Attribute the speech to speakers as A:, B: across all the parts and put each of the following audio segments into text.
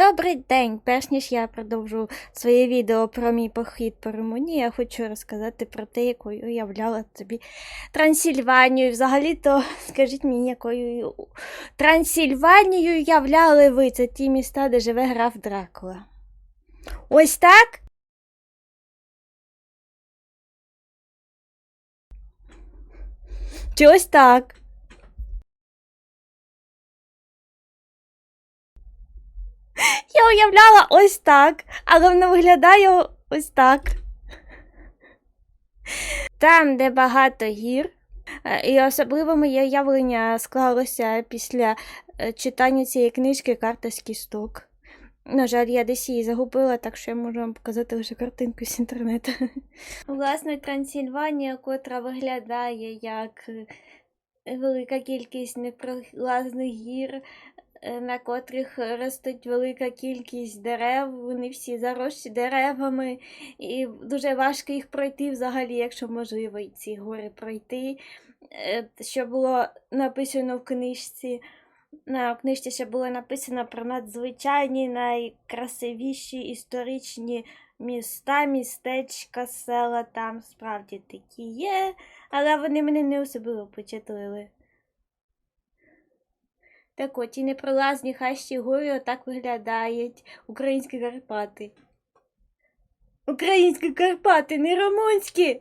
A: Добрий день! Перш ніж я продовжу своє відео про мій похід по Румунії, я хочу розказати про те, якою уявляла тобі Трансильванію. Взагалі-то скажіть мені, якою Трансильванію уявляли ви. Це ті міста, де живе граф Дракула. Ось так? Чи ось так? Я уявляла ось так, але воно виглядає ось так. Там, де багато гір, е, і особливо моє уявлення склалося після е, читання цієї книжки Карта з кісток. На жаль, я десь її загубила, так що я можу вам показати лише картинку з інтернету. Власне, Трансильванія, котра виглядає як е, велика кількість непролазних гір, на котрих ростуть велика кількість дерев, вони всі заросші деревами, і дуже важко їх пройти взагалі, якщо можливо ці гори пройти. Е, Що було написано в книжці. На книжці ще було написано про надзвичайні найкрасивіші історичні міста, містечка, села там справді такі є, але вони мене не особливо почетлили. Так от, ті непролазні хащі гори отак виглядають українські Карпати. Українські Карпати, не румунські. Я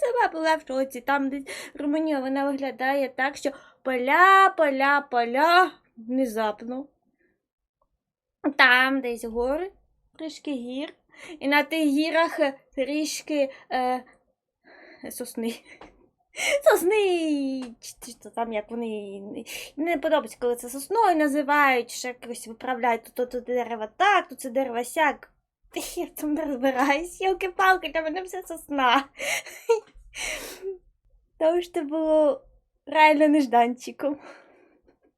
A: сама була в шоці. Там десь Румунія вона виглядає так, що поля, поля, поля внезапно. Там десь гори, трішки гір. І на тих гірах трішки е, сосни. Сосни! Чи- то там як вони. Не подобається, коли це сосною називають, ще якось виправляють. Тут, тут, тут дерево так, тут це дерево сяк. Я цьому не розбираюсь. Йолки-палки, для мене все сосна. Тому що було реально нежданчиком.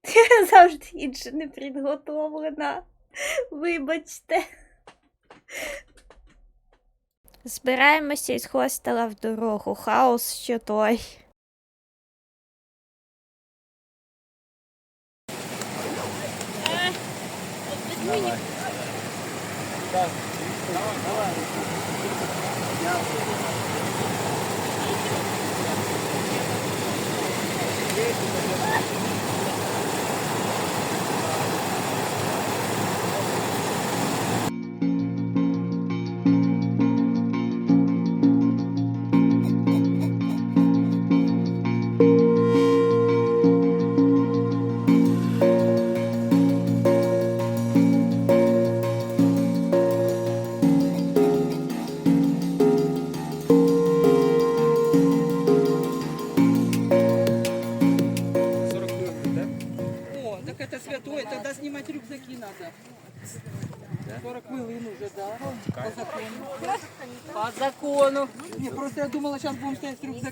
A: Я завжди інше не підготовлена. Вибачте. Збираємося із хостела в дорогу. Хаос що той.
B: О,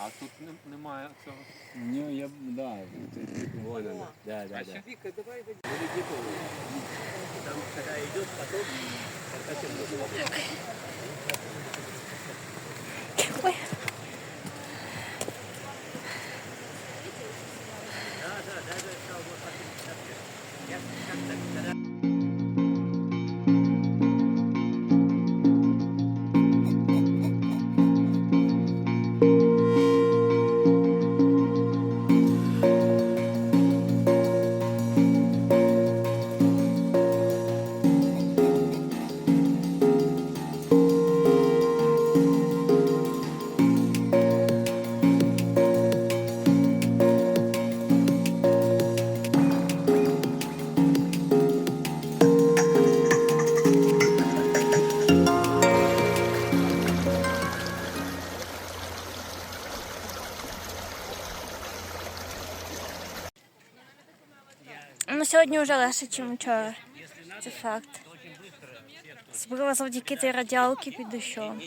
C: А
D: тут не- немає цього.
C: Ну, я, да, вон она, да, да, да.
A: Вже легше, ніж вчора. Це факт. Збила завдяки цій радіалки під дощом.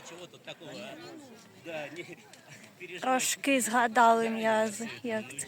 A: Трошки згадали м'язи, як це.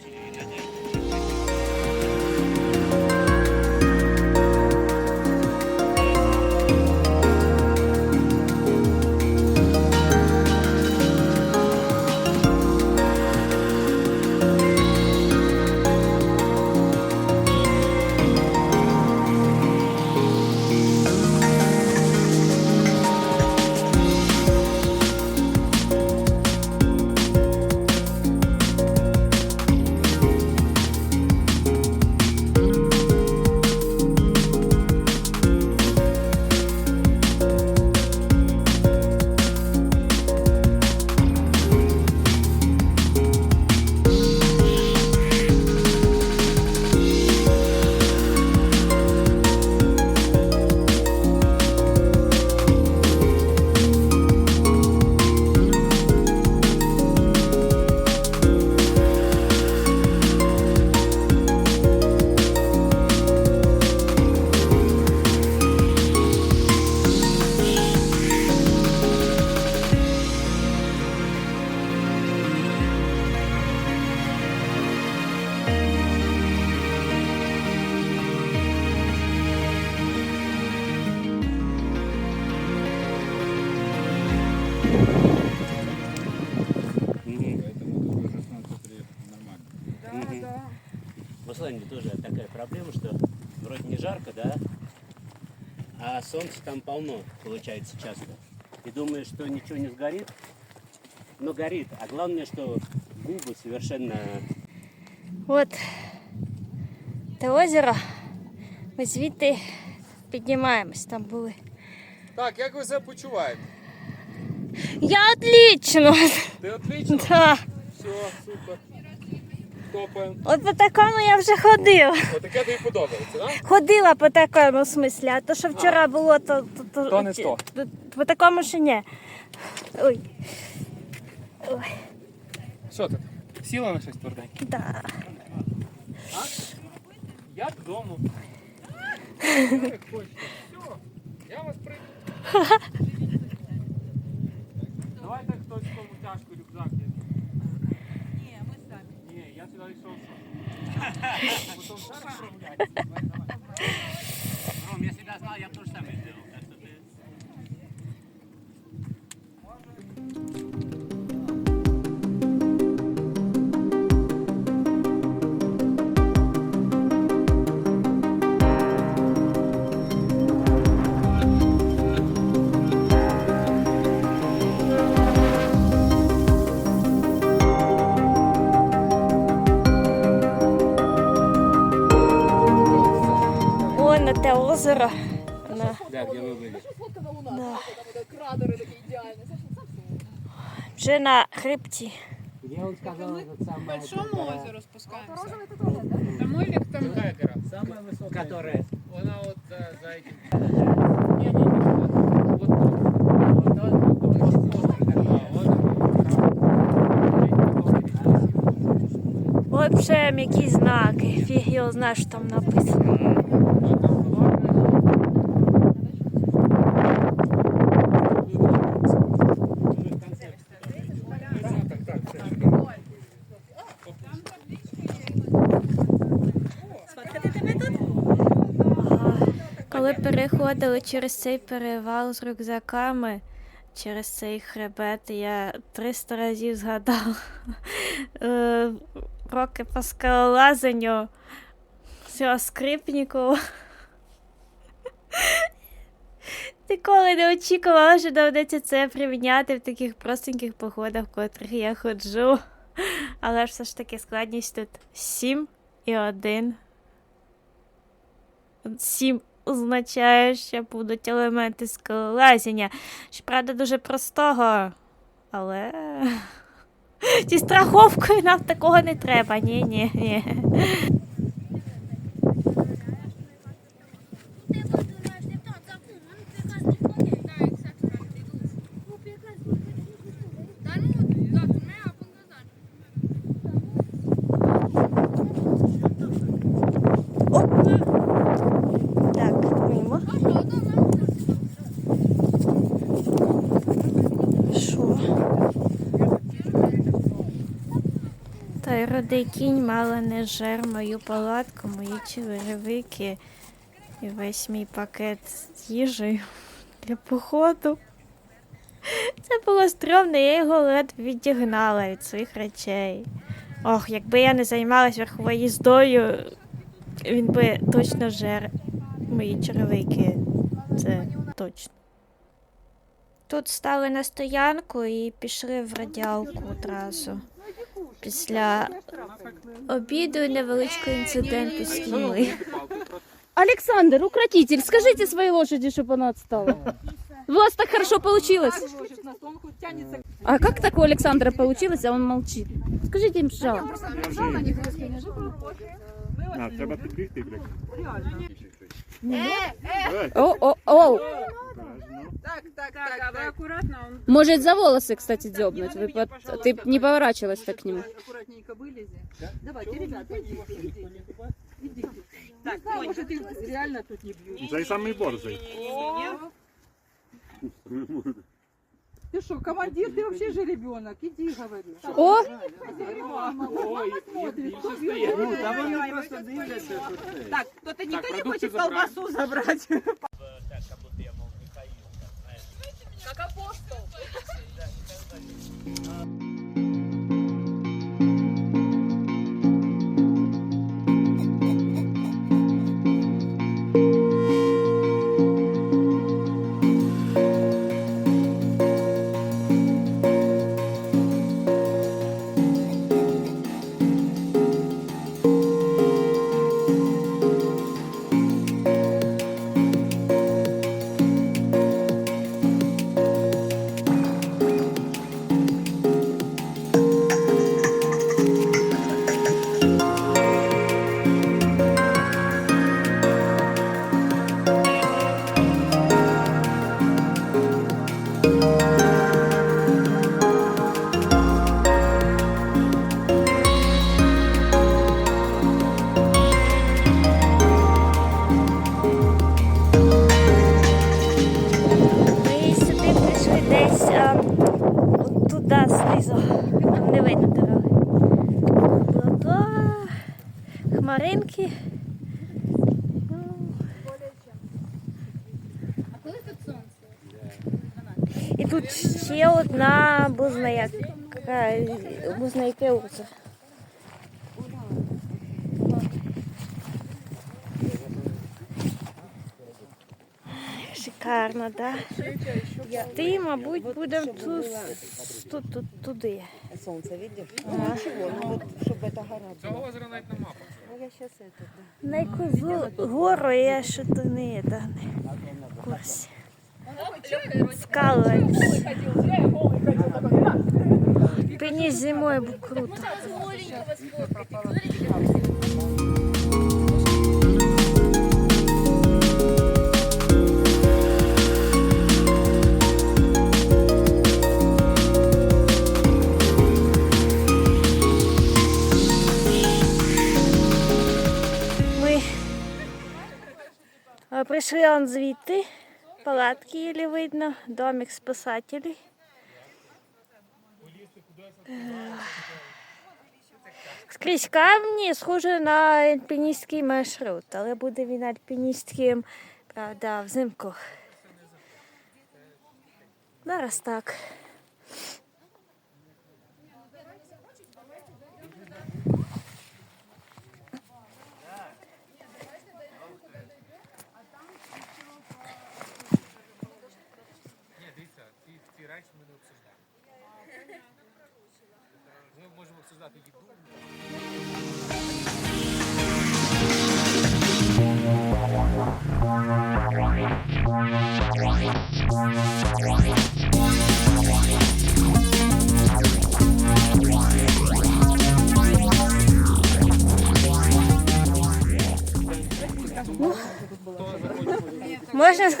E: а солнца там полно, получается, часто. И думаешь, что ничего не сгорит, но горит. А главное, что губы совершенно...
A: От те озеро. Ми звідти піднімаємось, там були.
D: Так, як ви себе почуваєте?
A: Я отлично!
D: Ти отлично?
A: Да.
D: Все, супер. Топаємо.
A: От по такому я вже ходила.
D: Отаке тобі подобається, так?
A: Ходила по такому смислі, а то, що вчора було, то, то, то,
D: То не то.
A: По такому ще ні. Ой,
D: Що ти? Сіла на щось тверденьке?
A: да.
D: Я додому. Як хочете. Все, я вас прийду.
E: ちょっと
A: 待って。озеро. На,
E: Да, где мы были.
A: да. Вже на хребті.
E: Где он сказал этот самый...
F: большому озеру спускаемся.
D: Какая гора?
E: Самая высокая. Которая...
D: Вона от за, за этим.
A: Вообще які знаки. Фіг його знає, що там написано. Переходили через цей перевал з рюкзаками, через цей хребет, я 300 разів згадала е, роки по скалолазанню цього скрипніку. Ніколи не очікувала, що доведеться це приміняти в таких простеньких походах, в котрих я ходжу. Але ж все ж таки складність тут 7 і 1. 7 означає, що будуть елементи скалолазіння. Щоправда, дуже простого. Але. Зі страховкою нам такого не треба. Ні, ні, ні. Той кінь мало не жер мою палатку, мої черевики і весь мій пакет з їжею для походу. Це було стрьомно, я його ледь відігнала від своїх речей. Ох, якби я не займалась верховою їздою, він би точно жер мої черевики. Це точно. Тут стали на стоянку і пішли в радіалку одразу. Після обіду і невеличкого інциденту з кіньми.
F: Александр, укротитель, скажите своей лошади, чтобы она отстала. У вас так хорошо получилось. А как так у Александра получилось, а он молчит? Скажите им, пожалуйста.
D: А, треба підбігти, блядь.
F: О, о, о.
B: Так, так, так, так. аккуратно. Он
F: Может за волосы, кстати, дёбнуть. Вы под- Ты не поворачивалась так к нему.
B: аккуратненько вылези. Давайте, ребята, идите, идите. Идите. Так, может, их реально тут не бьют.
D: Цей самий борзий.
B: Ты что, командир, ты вообще же ребенок. Иди, говори.
F: О,
B: Мама, мама смотрит. кто бьет.
C: Ну, та вони просто дивляться, що це.
B: Так, кто-то никто не
D: продукты
B: хочет
D: забрали.
B: колбасу забрать.
A: Туди знизу. Не видно дороги. Плато, хмаринки. І тут ще одна бузна бузна яке озеро. Шикарно, да? Ти, мабуть, будемо тут, тут, тут, туди.
B: Солнце видишь?
A: Ага.
B: Ничего, ну вот, чтобы эта гора была.
D: Цього озера навіть на мапах.
B: Ну, я сейчас это, да.
A: На яку зу- гору я що то не, да, не в курсі. Скали. Пені зимою був круто. Прийшли он звідти. Палатки єлі видно, домик спасателей. Скрізь камні, схоже на альпіністський маршрут, але буде він альпіністським, правда, взимку. Зараз так.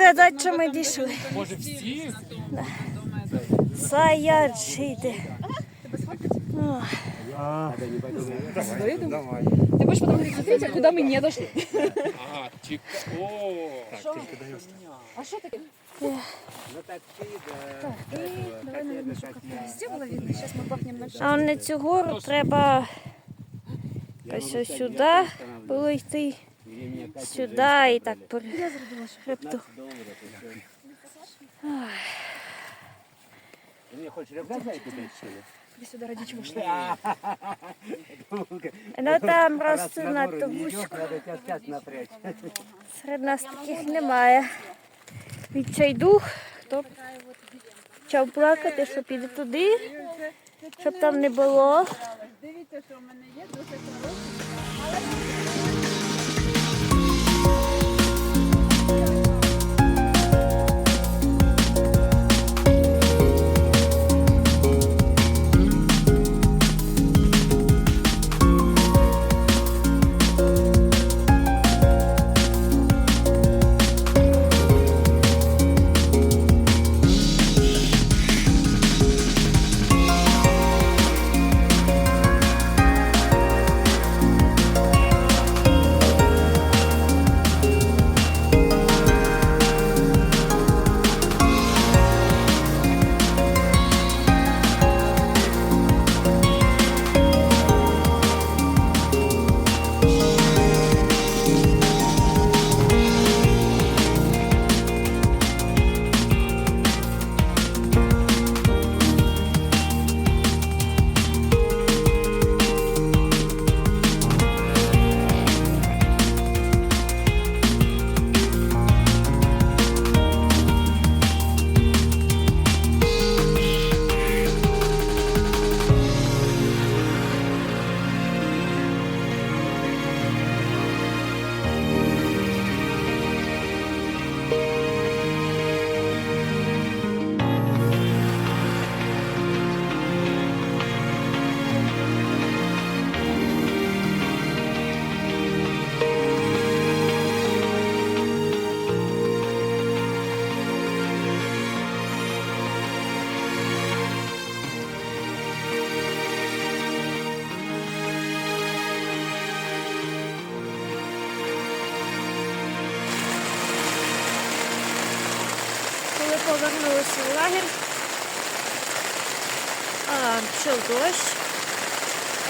A: сказати, що ми дійшли.
D: Може всі?
A: Саячити. О,
F: Ты будешь потом говорить, смотрите, а куда мы не дошли.
D: Ага, чик. О,
E: Ну, так, ты, да, этого, хотя бы, хотя-
F: Сделала видно, сейчас мы бахнем на
A: А он на цю гору треба
E: Я
A: Ось
E: могу
A: ось
E: сказать,
A: сюди
E: я останавливаюсь,
A: було йти,
E: где меня Катя
A: сюди
E: женщина
A: і так
E: брали.
A: по хребту.
E: 15 долларов и всё. Ты мне хочешь рюкзак за это дать, что ли?
B: Ты сюда ради чего шла?
A: Ну там
E: Раз
A: просто
E: на гору
A: надто
E: не идёшь,
A: вузько.
E: надо тебя спать напрячь.
A: Серед нас таких немає. Відчайдух, хто почав плакати, що піде туди, щоб там не було. Коли Лагерь, а, пішов дощ.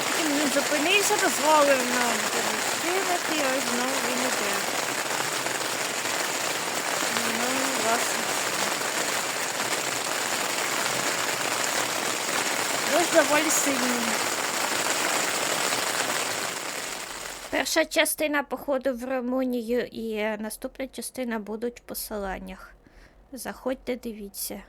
A: Потім він зупинився, дозволив нам пересидати, і ось знову він іде. Ну, власне. Дощ доволі сильний. Перша частина походу в Румунію і наступна частина будуть в посиланнях. Заходьте, дивіться.